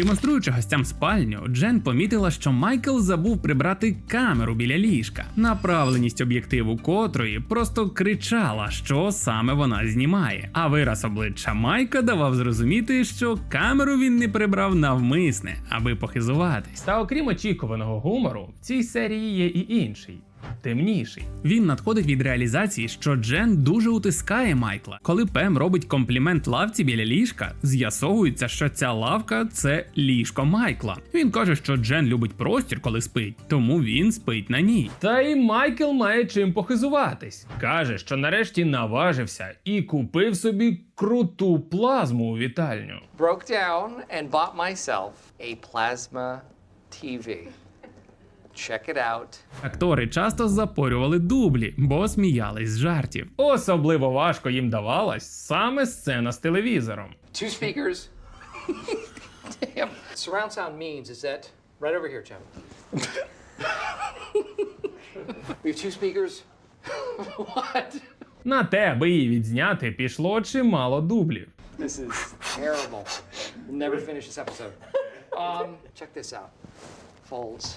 Демонструючи гостям спальню, Джен помітила, що Майкл забув прибрати камеру біля ліжка, направленість об'єктиву котрої просто кричала, що саме вона знімає. А вираз обличчя Майка давав зрозуміти, що камеру він не прибрав навмисне, аби похизуватись. Та окрім очікуваного гумору, в цій серії є і інший. Темніший. Він надходить від реалізації, що Джен дуже утискає Майкла. Коли Пем робить комплімент лавці біля ліжка, з'ясовується, що ця лавка це ліжко Майкла. Він каже, що Джен любить простір, коли спить, тому він спить на ній. Та й Майкл має чим похизуватись. Каже, що нарешті наважився і купив собі круту плазму у вітальню. broke down and bought myself a plasma TV. Check it out. Актори часто запорювали дублі, бо сміялись з жартів. Особливо важко їм давалась саме сцена з телевізором. Two speakers. Damn. Surround sound means is that right over here, Jim. we have two speakers. what? На те, аби її відзняти, пішло чимало дублів. This is terrible. We'll never finish this episode. Um, check this out. Folds.